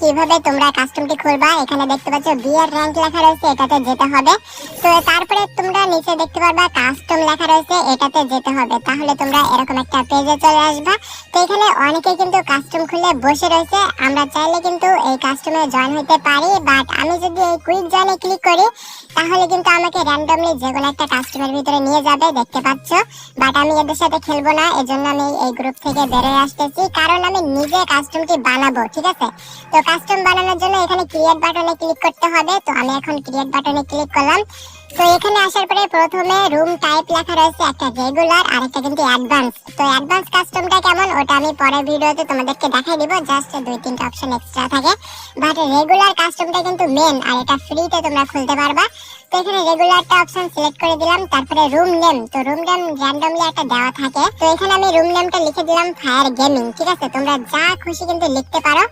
কীভাবে তোমরা কাস্টমটি খুলবা। এখানে দেখতে পাচ্ছ বিয়ের লেখা রয়েছে, এটাতে যেতে হবে। তারপরে তোমরা নিচে দেখতে পারবা কাস্টম লেখা রয়েছে, এটাতে যেতে হবে। তাহলে তোমরা এরকম একটা পেজে চলে আসবা। তো এখানে অনেকে কিন্তু কাস্টম খুলে বসে রয়েছে। আমরা চাইলে কিন্তু এই কাস্টমে জয়েন হতে পারি বাট আমি যদি এই কুইক জয়েনে ক্লিক করি, তাহলে কিন্তু আমাকে র্যান্ডমলি যে কোনো একটা কাস্টমের ভিতরে নিয়ে যাবে, দেখতে পাচ্ছ। বাট আমি এদের সাথে খেলব না, এজন্য আমি এই গ্রুপ থেকে বেরোয় আসতেছি। কারণ আমি নিজে কাস্টমটি বানাবো, ঠিক আছে? তো কাস্টম বানানোর জন্য এখানে ক্রিয়েট বাটনে ক্লিক করতে হবে। তো আমি এখন ক্রিয়েট বাটনে ক্লিক করলাম। তো এখানে আসার পরে প্রথমে রুম টাইপ লেখা রয়েছে, একটা রেগুলার আর একটা কিন্তু অ্যাডভান্স তো অ্যাডভান্স কাস্টমটা কেমন? ওটা আমি পরের ভিডিওতে তোমাদেরকে দেখাই দিব জাস্ট দুই, তিনটা অপশন এক্সট্রা থাকে। বাট রেগুলার কাস্টমটা কিন্তু মেন আর এটা ফ্রিতে তোমরা খুলতে পারবা। তো এখানে রেগুলারটা অপশন সিলেক্ট করে দিলাম, তারপরে রুম নেম তো রুম নেম র্যান্ডমলি একটা দেওয়া থাকে। তো এখানে আমি রুম নেমটা লিখে দিলাম ফায়ার গেমিং ঠিক আছে? তোমরা যা খুশি কিন্তু লিখতে পারো।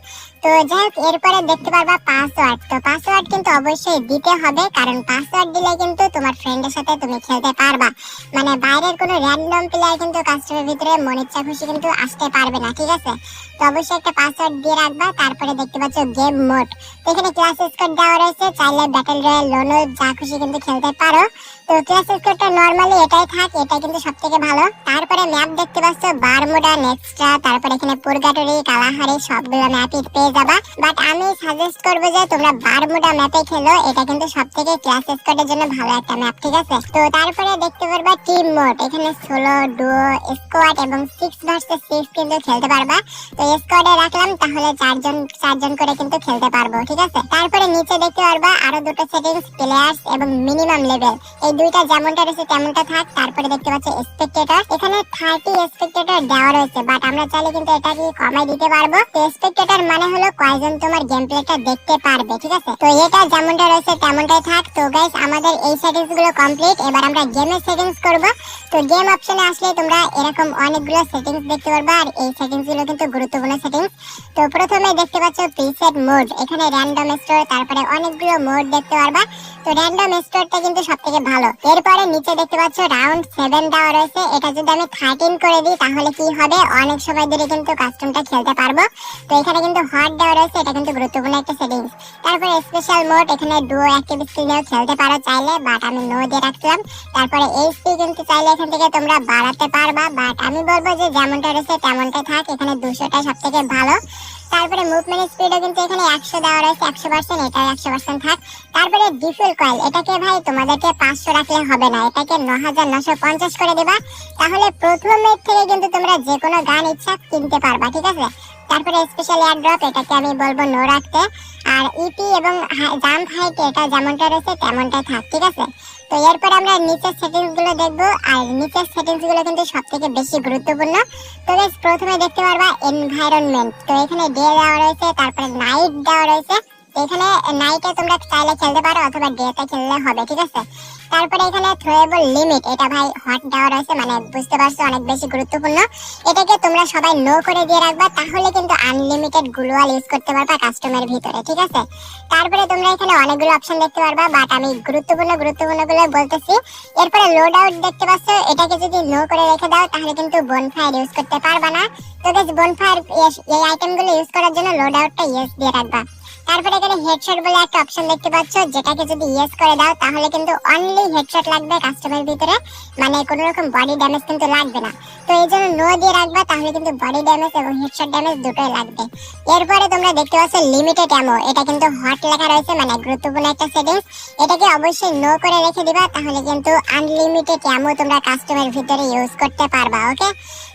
তো যাই হোক, এরপরে দেখতে পারবা পাসওয়ার্ড তো পাসওয়ার্ড কিন্তু অবশ্যই দিতে হবে, কারণ পাসওয়ার্ড দিলে কিন্তু তোমার ফ্রেন্ডের সাথে তুমি খেলতে পারবা। মানে বাইরের কোনো র্যান্ডম প্লেয়ার কিন্তু কাস্টমের ভিতরে মন ইচ্ছা খুশি কিন্তু আসতে পারবে না, ঠিক আছে? তো অবশ্যই একটা পাসওয়ার্ড দিয়ে রাখবা, তারপরে দেখতে পাচ্ছ গেম মোড তো এখানে ক্লাস স্কোর দেওয়া রয়েছে, চাইলে ব্যাটেল রয়্যাল লোনো যা খুশি কিন্তু খেলতে পারো। তো ক্লাস স্কোরটা নর্মালি এটাই থাক এটা কিন্তু সব থেকে ভালো। তারপরে ম্যাপ দেখতে পাচ্ছ বারমুডা নেক্সট্রা তারপরে এখানে পুরগাটরি কালাহারি সবগুলো ম্যাপই পেয়ে যাবা। বাট আমি সাজেস্ট করব যে তোমরা বারমুডা ম্যাপে খেলো, এটা কিন্তু সব থেকে ক্লাস স্কোয়াডের জন্য ভালো একটা ম্যাপ ঠিক আছে? তো তারপরে দেখতে পারবা টিম মোড এখানে সোলো ডুও স্কোয়াড এবং সিক্স ভার্সেস সিক্স কিন্তু খেলতে পারবা। তো স্কোয়াডে রাখলাম, তাহলে চারজন চারজন করে কিন্তু খেলতে পারব, ঠিক আছে? তারপরে নিচে দেখতে পারবা আরও দুটো সেটিংস প্লেয়ার্স এবং মিনিমাম লেভেল এই দুইটা যেমনটা রয়েছে তেমনটা থাক, তারপরে দেখতে পাচ্ছ স্পেক্টেটর এখানে থার্টি স্পেক্টেটর দেওয়া রয়েছে বাট আমরা চাইলে কিন্তু এটা কি কমাই দিতে পারব। তো মানে হলো কয়জন তোমার গেম প্লেটা দেখতে পারবে, ঠিক আছে? তো এটা যেমনটা রয়েছে তেমনটাই থাক। তো গাইস আমাদের এই সেটিংসগুলো কমপ্লিট এবার আমরা গেমের সেটিংস করব। তো গেম অপশনে আসলে তোমরা এরকম অনেকগুলো সেটিংস দেখতে পারবে, আর এই সেটিংসগুলো কিন্তু গুরুত্বপূর্ণ সেটিংস তো প্রথমে দেখতে পাচ্ছ প্রিসেট মোড এখানে র্যান্ডম স্টোর তারপরে অনেকগুলো মোড দেখতে পারবা। তো র্যান্ডম স্টোরটা কিন্তু সবথেকে ভালো। এরপরে নিচে দেখতে পাচ্ছ রাউন্ড সেভেন দেওয়া রয়েছে। এটা যদি আমি থার্টিন করে দিই, তাহলে কি হবে? অনেক সময় ধরে কিন্তু কাস্টমটা খেলতে পারব। তো এখানে কিন্তু হট দেওয়া রয়েছে। এটা কিন্তু গুরুত্বপূর্ণ একটা সেটিংস তারপরে স্পেশাল মোড এখানে ডুও অ্যাক্টিভ স্ক্রিনেও খেলতে পারো চাইলে বাট আমি নো দিয়ে রাখলাম। তারপরে এইচপি কিন্তু চাইলে এখান থেকে তোমরা বাড়াতে পারবা। বাট আমি বলব যে যেমনটা রয়েছে, তেমনটাই থাক। এখানে দুশোটা সব থেকে ভালো। তারপরে মুভমেন্ট স্পিডও কিন্তু এখানে একশো দেওয়া রয়েছে, একশো পার্সেন্ট এটাও একশো পার্সেন্ট থাক। তারপরে ডিফিউল কয়েল এটাকে ভাই তোমাদেরকে পাঁচশো রাখলে হবে না, এটাকে ন হাজার নশো পঞ্চাশ করে দেবা। তাহলে প্রথম প্রথমের থেকে কিন্তু তোমরা যে কোনো গান ইচ্ছা কিনতে পারবা, ঠিক আছে? তারপরে স্পেশাল এয়ারড্রপ এটাকে আমি বলব নো রাখতে। আর ইপি এবং জাম্প হাইট এটা যেমনটা রয়েছে তেমনটাই থাক, ঠিক আছে? তো এরপর আমরা নিচের সেটিংসগুলো দেখব। আর নিচের সেটিংসগুলো কিন্তু সব থেকে বেশি গুরুত্বপূর্ণ। তো বেশ প্রথমে দেখতে পারবা এনভায়রনমেন্ট তো এখানে ডে দেওয়া রয়েছে, তারপরে নাইট দেওয়া রয়েছে। এখানে নাইটে তোমরা চাইলে খেলতে পারো, অথবা ডেতে খেললে হবে, ঠিক আছে? তারপরে এখানে থ্রোয়েবল লিমিট এটা ভাই হট দেওয়া রয়েছে মানে বুঝতে পারছ অনেক বেশি গুরুত্বপূর্ণ। এটাকে তোমরা সবাই নো করে দিয়ে রাখবা, তাহলে কিন্তু আনলিমিটেড গ্লুয়াল ইউজ করতে পারবা কাস্টমের ভিতরে, ঠিক আছে? তারপরে তোমরা এখানে অনেকগুলো অপশন দেখতে পারবা বাট আমি গুরুত্বপূর্ণ গুরুত্বপূর্ণগুলো বলতেছি। এরপরে লোড আউট দেখতে পাচ্ছ, এটাকে যদি নো করে রেখে দাও, তাহলে কিন্তু বনফায়ার ইউজ করতে পারবা না। তো গাইস বনফায়ার এই আইটেমগুলো ইউজ করার জন্য লোড আউটটা ইয়েস দিয়ে রাখবা। তারপরে এখানে হেডশট বলে একটা অপশন দেখতে পাচ্ছ, যেটাকে যদি ইয়েস করে দাও, তাহলে কিন্তু অনলি হেডশট লাগবে কাস্টমের ভিতরে। মানে কোনো রকম বডি ড্যামেজ কিন্তু লাগবে না। তো এই জন্য নো দিয়ে রাখবা, তাহলে কিন্তু বডি ড্যামেজ এবং হেডশট ড্যামেজ দুটোই লাগবে। এরপরে তোমরা দেখতে পাচ্ছ লিমিটেড অ্যামো এটা কিন্তু হট লেখা রয়েছে মানে গুরুত্বপূর্ণ একটা সেটিংস এটাকে অবশ্যই নো করে রেখে দিবা, তাহলে কিন্তু আনলিমিটেড অ্যামো তোমরা কাস্টমের ভিতরে ইউজ করতে পারবা ওকে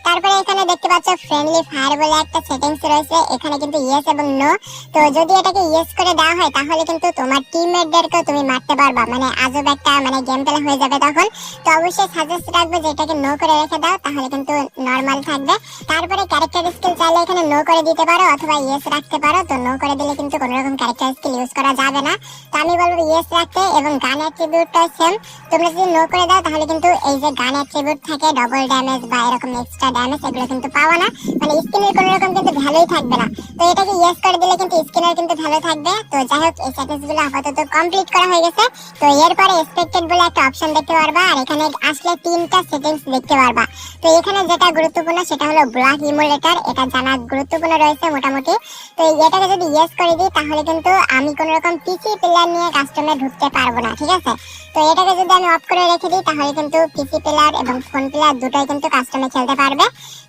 তারপরে এখানে দেখতে পাচ্ছ ফ্রেন্ডলি ফায়ার বলে একটা সেটিংস রয়েছে, এখানে কিন্তু ইয়েস এবং নো তো যদি এটাকে ইয়েস করে দেওয়া হয়, তাহলে কিন্তু তোমার টিমমেটদেরকেও তুমি মারতে পারবা। মানে আজব একটা মানে গেম প্লে হয়ে যাবে তখন। তো অবশ্যই সাজেস্ট রাখব যে এটাকে নো করে রেখে দাও, তাহলে কিন্তু নর্মাল থাকবে। তারপরে ক্যারেক্টার স্কিল চাইলে এখানে নো করে দিতে পারো অথবা ইয়েস রাখতে পারো। তো নো করে দিলে কিন্তু কোনো রকম ক্যারেক্টার স্কিল ইউজ করা যাবে না। তো আমি বলব ইয়েস রাখতে এবং গান অ্যাট্রিবিউটটা সেম তোমরা যদি নো করে দাও, তাহলে কিন্তু এই যে গান অ্যাট্রিবিউট থাকে ডবল ড্যামেজ বা এরকম এক্সট্রা ড্যামেজ কিন্তু না। মানে স্কিনের কোনো রকম কিন্তু ভ্যালুই থাকবে না। তো এটাকে ইয়েস করে দিলে কিন্তু স্কিনের কিন্তু ভ্যালু থাকবে। তো যাই হোক, এই সেটিংসগুলো আপাতত কমপ্লিট করা হয়ে গেছে। তো এরপরে এক্সপেক্টেড বলে একটা অপশন দেখতে পারবা, আর এখানে আসলে তিনটা সেটিংস দেখতে পারবা। তো এখানে যেটা গুরুত্বপূর্ণ, সেটা হলো ইমুলেটর এটা জানা গুরুত্বপূর্ণ রয়েছে মোটামুটি। তো এটাকে যদি ইয়েস করে দিই, তাহলে কিন্তু আমি কোনো রকম পিসি প্লেয়ার নিয়ে কাস্টমে ঢুকতে পারব না, ঠিক আছে? তো এটাকে যদি আমি অফ করে রেখে দিই, তাহলে কিন্তু পিসি প্লেয়ার এবং ফোন প্লেয়ার দুটোই কিন্তু কাস্টমে খেলতে পারবে।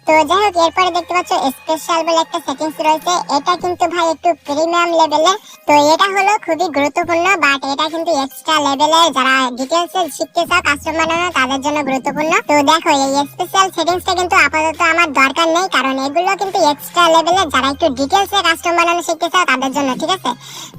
তো যাই হোক দেখতে পাচ্ছ স্পেশাল বলে একটা সেটিংস রয়েছে। এটা কিন্তু ভাই একটু প্রিমিয়াম তো এটা হলো খুবই গুরুত্বপূর্ণ বাট এটা কিন্তু এক্সট্রা যারা ডিটেলস শিখতে চাও বানানো তাদের জন্য গুরুত্বপূর্ণ। তো দেখো, এই স্পেশাল সেটিংসটা কিন্তু আপাতত আমার দরকার নেই, কারণ এগুলো কিন্তু এক্সট্রা যারা একটু বানানো শিখতে চাও, তাদের জন্য, ঠিক আছে?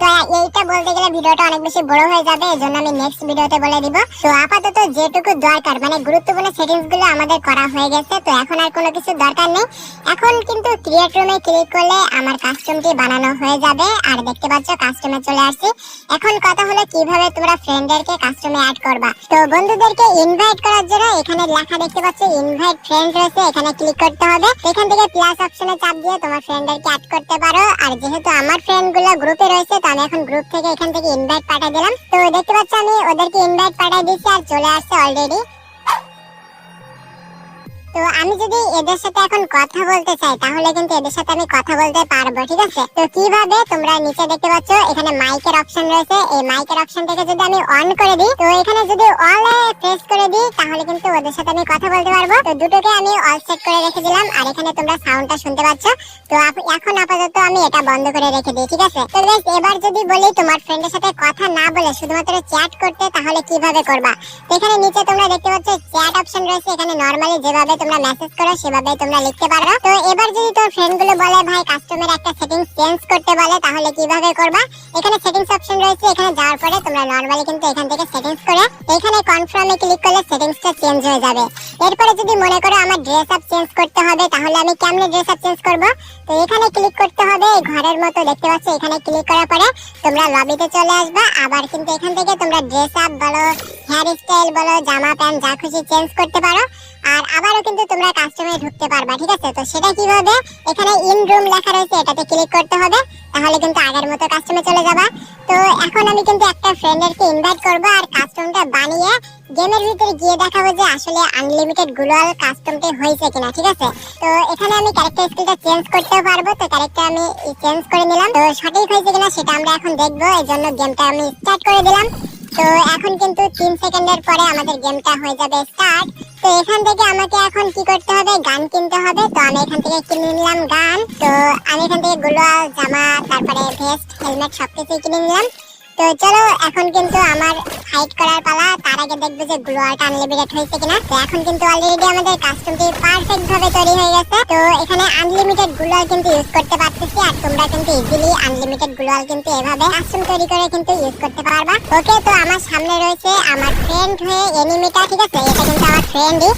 তো এইটা বলতে গেলে ভিডিওটা অনেক বেশি বড় হয়ে যাবে এই জন্য আমি নেক্সট ভিডিওতে বলে দিব। তো আপাতত যেটুকু দরকার মানে গুরুত্বপূর্ণ সেটিংসগুলো আমাদের করা হয়ে গেছে। তো এখন আর কোনো কিছু দরকার নেই। এখন কিন্তু ক্রিয়েট রুমে ক্লিক করলে আমার কাস্টমটি বানানো হয়ে যাবে। আর দেখতে পাচ্ছ কাস্টমে চলে আসছি। এখন কথা হলো কীভাবে তোমরা ফ্রেন্ডদেরকে কাস্টমে অ্যাড করবা। তো বন্ধুদেরকে ইনভাইট করার জন্য এখানে লেখা দেখতে পাচ্ছ ইনভাইট ফ্রেন্ড রয়েছে, এখানে ক্লিক করতে হবে। এখান থেকে প্লাস অপশনে চাপ দিয়ে তোমার ফ্রেন্ডদেরকে অ্যাড করতে পারো। আর যেহেতু আমার ফ্রেন্ডগুলো গ্রুপে রয়েছে তো আমি এখন গ্রুপ থেকে এখান থেকে ইনভাইট পাঠিয়ে দিলাম। তো দেখতে পাচ্ছ আমি ওদেরকে ইনভাইট পাঠিয়ে দিচ্ছি আর চলে আসছে অলরেডি তো আমি যদি এদের সাথে এখন কথা বলতে চাই, তাহলে কিন্তু এদের সাথে আমি কথা বলতে পারব, ঠিক আছে? তো কীভাবে তোমরা নিচে দেখতে পাচ্ছ, এখানে মাইকের অপশন রয়েছে। এই মাইকের অপশন থেকে যদি আমি অন করে দিই, তো এখানে যদি অল প্রেস করে দিই, তাহলে কিন্তু ওদের সাথে আমি কথা বলতে পারব। তো দুটোকে আমি অল সেট করে রেখে দিলাম আর এখানে তোমরা সাউন্ডটা শুনতে পাচ্ছ। তো এখন আপাতত আমি এটা বন্ধ করে রেখে দিই, ঠিক আছে? তো এবার যদি বলি তোমার ফ্রেন্ডের সাথে কথা না বলে শুধুমাত্র চ্যাট করতে, তাহলে কীভাবে করবা? এখানে নিচে তোমরা দেখতে পাচ্ছ চ্যাট অপশন রয়েছে এখানে নরমালি যেভাবে তোমরা মেসেজ করো সেভাবে তোমরা লিখতে পারো তো এবার যদি তোর ফ্রেন্ডগুলো বলে, ভাই কাস্টমার একটা সেটিংস চেঞ্জ করতে বলে, তাহলে কীভাবে করবা? এখানে সেটিংস অপশন রয়েছে। এখানে যাওয়ার পরে তোমরা নরমালি কিন্তু এখান থেকে সেটিংস করে, এখানে কনফার্মে ক্লিক করলে সেটিংসটা চেঞ্জ হয়ে যাবে। এরপরে যদি মনে করো আমার ড্রেস আপ চেঞ্জ করতে হবে, তাহলে আমি কেমনে ড্রেস আপ চেঞ্জ করব? তো এখানে ক্লিক করতে হবে ঘরের মতো দেখতে পাচ্ছ, এখানে ক্লিক করার পরে তোমরা লবিতে চলে আসবা। আবার কিন্তু এখান থেকে তোমরা ড্রেস আপ বলো হেয়ার স্টাইল বলো, জামা প্যান্ট যা খুশি চেঞ্জ করতে পারো। আর আবারও কিন্তু তোমরা কাস্টমারে ঢুকতে পারবা, ঠিক আছে? তো সেটা কীভাবে? এখানে ইন রুম লেখা রয়েছে, এটাতে ক্লিক করতে হবে। তাহলে কিন্তু আগের মতো কাস্টমে চলে যাবা। তো এখন আমি কিন্তু একটা ফ্রেন্ডেরকে ইনভাইট করব আর কাস্টমটা বানিয়ে গেমের ভিতরে গিয়ে দেখাবো যে আসলে আনলিমিটেড গ্লোয়াল কাস্টমটা হয়েছে কিনা, ঠিক আছে? তো এখানে আমি ক্যারেক্টার স্কিলটা চেঞ্জ করতেও পারব। তো ক্যারেক্টার আমি চেঞ্জ করে নিলাম। তো সঠিক হয়েছে কিনা সেটা আমরা এখন দেখব। এই জন্য গেমটা আমি স্টার্ট করে দিলাম। তো এখন কিন্তু তিন সেকেন্ডের পরে আমাদের গেমটা হয়ে যাবে স্টার্ট তো এখান থেকে আমাকে এখন কি করতে হবে? গান কিনতে হবে। তো আমি এখান থেকে কিনে নিলাম গান। তো আমি এখান থেকে গ্লোয়াল জামা, তারপরে ভেস্ট হেলমেট সবকিছুই কিনে নিলাম। তো চলো, এখন কিন্তু আমার ফাইট করার পালা। তার আগে দেখব যে গ্লোয়ালটা আনলিমিটেড হয়েছে কিনা। তো এখন কিন্তু অলরেডি আমাদের কাস্টমটি পারফেক্ট ভাবে তৈরি হয়ে গেছে। তো এখানে আনলিমিটেড গ্লোয়াল কিন্তু ইউজ করতে পারতেছি, আর তোমরা কিন্তু ইজিলি আনলিমিটেড গ্লোয়াল কিন্তু এভাবে কাস্টম তৈরি করে কিন্তু ইউজ করতে পারবা। ওকে তো আমার সামনে রয়েছে আমার ফ্রেন্ড হয়ে এনিমিটা ঠিক আছে? এটা কিন্তু আমার ফ্রেন্ডই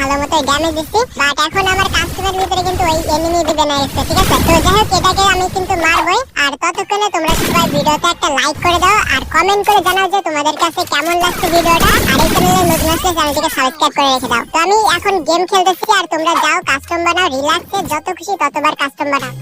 ভালো মতো ড্যামেজ দিচ্ছি বাট এখন আমার কাস্টমের ভিতরে কিন্তু ওই এনিমি দিবে না এসছে, ঠিক আছে? তো যাই হোক, এটাকে আমি কিন্তু মারবই আর ততক্ষণে তোমরা সবাই ভিডিওতে একটা লাইক করে দাও, আর কমেন্ট করে জানাও যে তোমাদের কাছে কেমন লাগছে ভিডিওটা। আর এই চ্যানেলে নতুন আসলে চ্যানেলটিকে সাবস্ক্রাইব করে রেখে দাও। তো আমি এখন গেম খেলতেছি, আর তোমরা যাও কাস্টম বানাও রিল্যাক্সে যত খুশি ততবার কাস্টম বানাও।